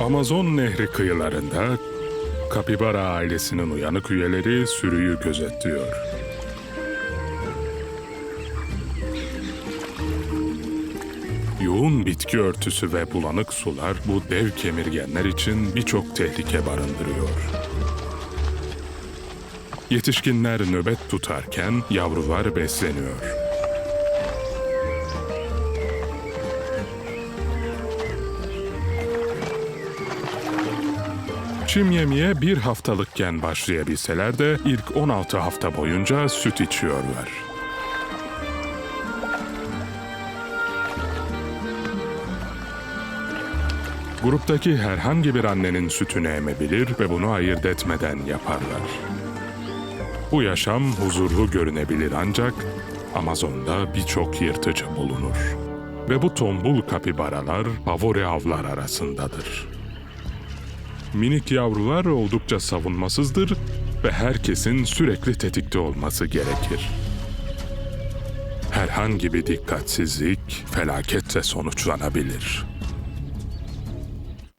Amazon Nehri kıyılarında kapibara ailesinin uyanık üyeleri sürüyü gözetliyor. Yoğun bitki örtüsü ve bulanık sular bu dev kemirgenler için birçok tehlike barındırıyor. Yetişkinler nöbet tutarken yavrular besleniyor. Çim yemeye bir haftalıkken başlayabilseler de ilk 16 hafta boyunca süt içiyorlar. Gruptaki herhangi bir annenin sütünü emebilir ve bunu ayırt etmeden yaparlar. Bu yaşam huzurlu görünebilir ancak Amazon'da birçok yırtıcı bulunur. Ve bu tombul kapibaralar favori avlar arasındadır. Minik yavrular oldukça savunmasızdır ve herkesin sürekli tetikte olması gerekir. Herhangi bir dikkatsizlik felaketle sonuçlanabilir.